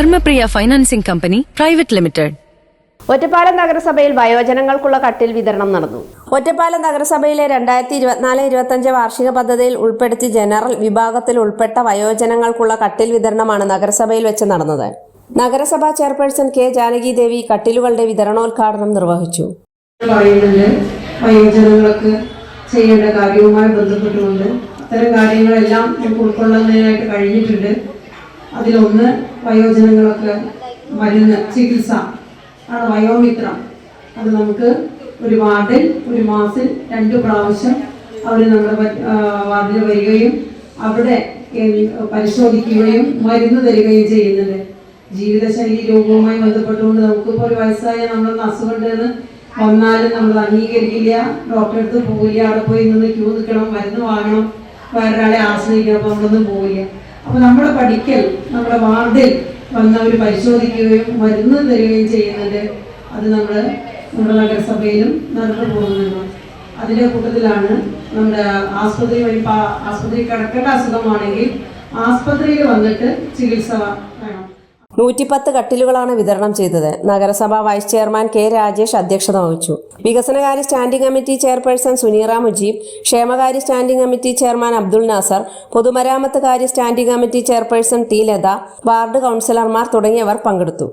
Dharmapriya financing company private limited. Ottapalam നഗരസഭയിൽ വയോജനങ്ങൾക്കുള്ള കട്ടിൽ വിതരണം നടന്നു. ഒറ്റപ്പാലം നഗരസഭയിലെ രണ്ടായിരത്തി ഇരുപത്തിനാല് ഇരുപത്തഞ്ച് വാർഷിക പദ്ധതിയിൽ ഉൾപ്പെടുത്തി ജനറൽ വിഭാഗത്തിൽ ഉൾപ്പെട്ട വയോജനങ്ങൾക്കുള്ള കട്ടിൽ വിതരണമാണ് നഗരസഭയിൽ വെച്ച് നടന്നത്. നഗരസഭാ ചെയർപേഴ്സൺ കെ ജാനകി ദേവി കട്ടിലുകളുടെ വിതരണോദ്ഘാടനം നിർവഹിച്ചു. പറയുന്നുണ്ട് വയോജനങ്ങൾക്ക് ചെയ്യേണ്ട കാര്യവുമായി ബന്ധപ്പെട്ടുകൊണ്ട് അത്തരം കാര്യങ്ങളെല്ലാം നമുക്ക് ഉൾക്കൊള്ളുന്നതിനായിട്ട് കഴിഞ്ഞിട്ടുണ്ട്. അതിലൊന്ന് വയോജനങ്ങൾക്ക് മരുന്ന് ചികിത്സ ആണ് വയോമിത്രം. അത് നമുക്ക് ഒരു വാർഡിൽ ഒരു മാസിൽ രണ്ട് പ്രാവശ്യം അവർ നമ്മുടെ വാർഡിൽ വരികയും അവിടെ പരിശോധിക്കുകയും മരുന്ന് തരികയും ചെയ്യുന്നുണ്ട്. ജീവിതശൈലി രോഗവുമായി ബന്ധപ്പെട്ടുകൊണ്ട് നമുക്കിപ്പോൾ ഒരു വയസ്സായ നമ്മളൊന്ന് അസുഖമുണ്ടെന്ന് വന്നാലും നമ്മൾ അംഗീകരിക്കില്ല ഡോക്ടറെ അടുത്ത് പോവില്ല അവിടെ പോയി നിന്ന് ക്യൂ നിൽക്കണം മരുന്ന് വാങ്ങണം വേറൊരാളെ ആശ്രയിക്കണം അപ്പോൾ നമ്മളൊന്നും പോവില്ല. അപ്പോൾ നമ്മുടെ പഠിക്കൽ നമ്മുടെ വാർഡിൽ വന്നവർ പരിശോധിക്കുകയും മരുന്ന് തരികയും ചെയ്യുന്നുണ്ട് അത് നമ്മൾ നമ്മുടെ നഗരസഭയിലും നടന്നു പോകുന്നുണ്ട്. അതിന്റെ കൂട്ടത്തിലാണ് നമ്മുടെ ആസ്പത്രി വഴി ആസ്പത്രി കിടക്കേണ്ട അസുഖമാണെങ്കിൽ ആസ്പത്രിയിൽ വന്നിട്ട് ചികിത്സ വേണം. നൂറ്റിപ്പത്ത് കട്ടിലുകളാണ് വിതരണം ചെയ്തത്. നഗരസഭ വൈസ് ചെയർമാൻ കെ രാജേഷ് അധ്യക്ഷത വഹിച്ചു. വികസനകാര്യ standing committee chairperson Suneera Mujeeb ക്ഷേമകാര്യ standing committee chairman Abdul Nasar പൊതുമരാമത്ത് കാര്യ standing committee chairperson T Latha ward കൗൺസിലർമാർ തുടങ്ങിയവർ പങ്കെടുത്തു.